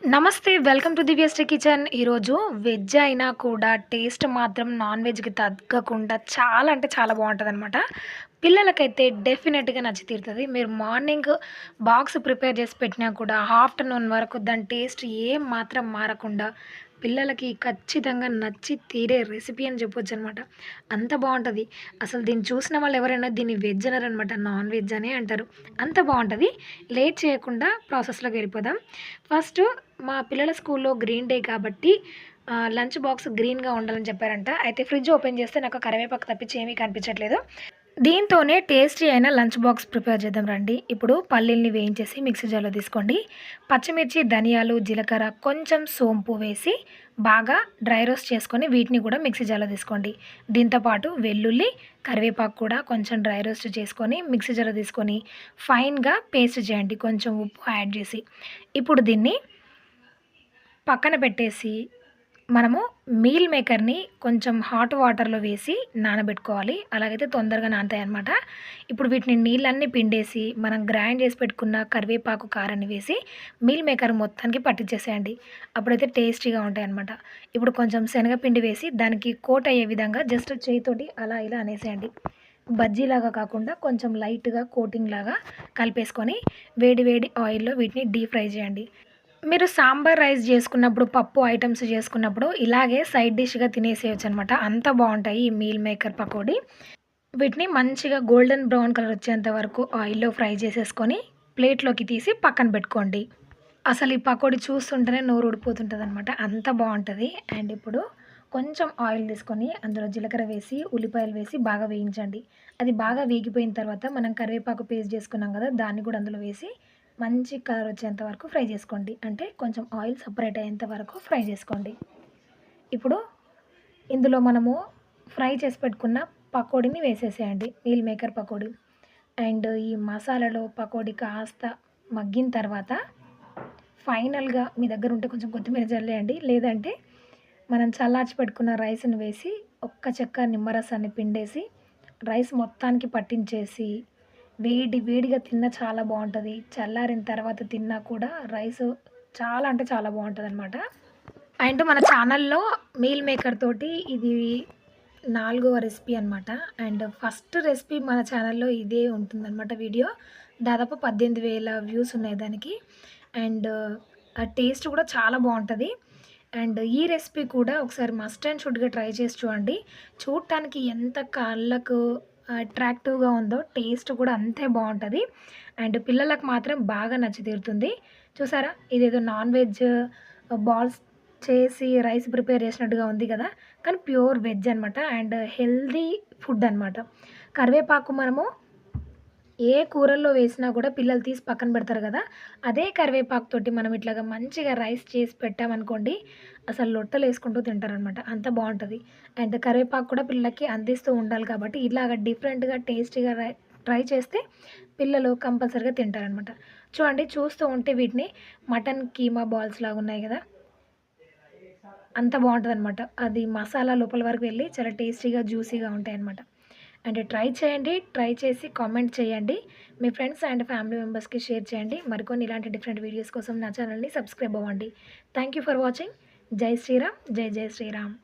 నమస్తే welcome to Divyashri kitchen. ఈరోజు veg అయినా కూడా టేస్ట్ మాత్రం నాన్ వెజ్కి తగ్గకుండా చాలా అంటే చాలా బాగుంటుంది అనమాట పిల్లలకైతే డెఫినెట్గా నచ్చి తీరుతుంది. మీరు మార్నింగ్ బాక్స్ ప్రిపేర్ చేసి పెట్టినా కూడా ఆఫ్టర్నూన్ వరకు దాని టేస్ట్ ఏం మాత్రం మారకుండా పిల్లలకి ఖచ్చితంగా నచ్చి తీరే రెసిపీ అని చెప్పొచ్చు అనమాట అంత బాగుంటుంది. అసలు దీన్ని చూసిన వాళ్ళు ఎవరైనా దీన్ని వెజ్ అనరు అనమాట నాన్ వెజ్ అనే అంటారు. అంత బాగుంటుంది. లేట్ చేయకుండా ప్రాసెస్లోకి వెళ్ళిపోదాం. ఫస్ట్ మా పిల్లల స్కూల్లో గ్రీన్ డే కాబట్టి లంచ్ బాక్స్ గ్రీన్గా ఉండాలని చెప్పారంట. అయితే ఫ్రిడ్జ్ ఓపెన్ చేస్తే నాకు కరివేపాకు తప్పించి ఏమీ కనిపించట్లేదు. దీంతోనే టేస్టీ అయిన లంచ్ బాక్స్ ప్రిపేర్ చేద్దాం రండి. ఇప్పుడు పల్లీల్ని వేయించేసి మిక్సీ జార్లో తీసుకోండి. పచ్చిమిర్చి ధనియాలు జీలకర్ర కొంచెం సోంపు వేసి బాగా డ్రై రోస్ట్ చేసుకొని వీటిని కూడా మిక్సీ జార్లో తీసుకోండి. దీంతోపాటు వెల్లుల్లి కరివేపాకు కూడా కొంచెం డ్రై రోస్ట్ చేసుకొని మిక్సీ జార్లో తీసుకొని ఫైన్గా పేస్ట్ చేయండి. కొంచెం ఉప్పు యాడ్ చేసి. ఇప్పుడు దీన్ని పక్కన పెట్టేసి మనము మీల్ మేకర్ని కొంచెం హాట్ వాటర్లో వేసి నానబెట్టుకోవాలి. అలాగైతే తొందరగా నానతాయి అనమాట ఇప్పుడు వీటిని నీళ్ళన్నీ పిండేసి మనం గ్రైండ్ చేసి పెట్టుకున్న కరివేపాకు కారాన్ని వేసి మీల్ మేకర్ మొత్తానికి పట్టించేసేయండి. అప్పుడైతే టేస్టీగా ఉంటాయి అనమాట ఇప్పుడు కొంచెం శనగపిండి వేసి దానికి కోట్ అయ్యే విధంగా జస్ట్ చేయితోటి అలా ఇలా అనేసేయండి. బజ్జీలాగా కాకుండా కొంచెం లైట్గా కోటింగ్ లాగా కలిపేసుకొని వేడి వేడి ఆయిల్లో వీటిని డీప్ ఫ్రై చేయండి. మీరు సాంబార్ రైస్ చేసుకున్నప్పుడు పప్పు ఐటమ్స్ చేసుకున్నప్పుడు ఇలాగే సైడ్ డిష్గా తినేసేయచ్చు అనమాట అంత బాగుంటాయి ఈ మీల్ మేకర్ పకోడీ. వీటిని మంచిగా గోల్డెన్ బ్రౌన్ కలర్ వచ్చేంత వరకు ఆయిల్లో ఫ్రై చేసేసుకొని ప్లేట్లోకి తీసి పక్కన పెట్టుకోండి. అసలు ఈ పకోడీ చూస్తుంటేనే నోరు ఊడిపోతుంటుంది అనమాట అంత బాగుంటుంది. అండ్ ఇప్పుడు కొంచెం ఆయిల్ తీసుకొని అందులో జీలకర్ర వేసి ఉల్లిపాయలు వేసి బాగా వేయించండి. అది బాగా వేగిపోయిన తర్వాత మనం కరివేపాకు పేస్ట్ చేసుకున్నాం కదా దాన్ని కూడా అందులో వేసి మంచి కలర్ వచ్చేంత వరకు ఫ్రై చేసుకోండి. అంటే కొంచెం ఆయిల్ సపరేట్ అయ్యేంత వరకు ఫ్రై చేసుకోండి. ఇప్పుడు ఇందులో మనము ఫ్రై చేసి పెట్టుకున్న పకోడీని వేసేసేయండి. Meal maker pakodi. అండ్ ఈ మసాలాలో పకోడీ కాస్త మగ్గిన తర్వాత ఫైనల్గా మీ దగ్గర ఉంటే కొంచెం కొత్తిమీర చల్లేయండి. లేదంటే మనం చల్లార్చి పెట్టుకున్న రైస్ని వేసి ఒక్క చెక్క నిమ్మరసాన్ని పిండేసి రైస్ మొత్తానికి పట్టించేసి వేడి వేడిగా తిన్నా చాలా బాగుంటుంది. చల్లారిన తర్వాత తిన్నా కూడా రైస్ చాలా అంటే చాలా బాగుంటుంది అనమాట అండ్ మన ఛానల్లో మీల్ మేకర్ తోటి ఇది నాలుగవ రెసిపీ అనమాట అండ్ ఫస్ట్ రెసిపీ మన ఛానల్లో ఇదే ఉంటుందన్నమాట వీడియో. దాదాపు పద్దెనిమిది వేల వ్యూస్ ఉన్నాయి దానికి. అండ్ ఆ టేస్ట్ కూడా చాలా బాగుంటుంది. అండ్ ఈ రెసిపీ కూడా ఒకసారి మస్ట్ అండ్ షుడ్గా ట్రై చేసి చూడండి. చూడటానికి ఎంత కళ్ళకు అట్రాక్టివ్గా ఉందో టేస్ట్ కూడా అంతే బాగుంటుంది అండ్ పిల్లలకు మాత్రం బాగా నచ్చి తీరుతుంది. చూసారా? ఇదేదో నాన్ వెజ్ బాల్స్ చేసి రైస్ ప్రిపేర్ చేసినట్టుగా ఉంది కదా? కానీ ప్యూర్ వెజ్ అనమాట అండ్ హెల్దీ ఫుడ్ అనమాట కరివేపాకు మనము ఏ కూరల్లో వేసినా కూడా పిల్లలు తీసి పక్కన పెడతారు కదా అదే కరివేపాకుతో మనం ఇట్లాగా మంచిగా రైస్ చేసి పెట్టామనుకోండి అసలు లొట్టలు వేసుకుంటూ తింటారనమాట అంత బాగుంటుంది. అండ్ కరివేపాకు కూడా పిల్లలకి అందిస్తూ ఉండాలి కాబట్టి ఇలాగ డిఫరెంట్గా టేస్టీగా ట్రై చేస్తే పిల్లలు కంపల్సరీగా తింటారనమాట చూడండి చూస్తూ ఉంటే వీటిని మటన్ కీమా బాల్స్ లాగా ఉన్నాయి కదా అంత బాగుంటుంది అనమాట అది మసాలా లోపల వరకు వెళ్ళి చాలా టేస్టీగా జ్యూసీగా ఉంటాయి అనమాట అండ్ ట్రై చేయండి ట్రై చేసి కామెంట్ చేయండి. మీ ఫ్రెండ్స్ అండ్ ఫ్యామిలీ మెంబర్స్కి షేర్ చేయండి. మరికొన్ని ఇలాంటి డిఫరెంట్ వీడియోస్ కోసం నా ఛానల్ని సబ్స్క్రైబ్ అవ్వండి. Thank you for watching. జై శ్రీరామ్ జై జై శ్రీరామ్.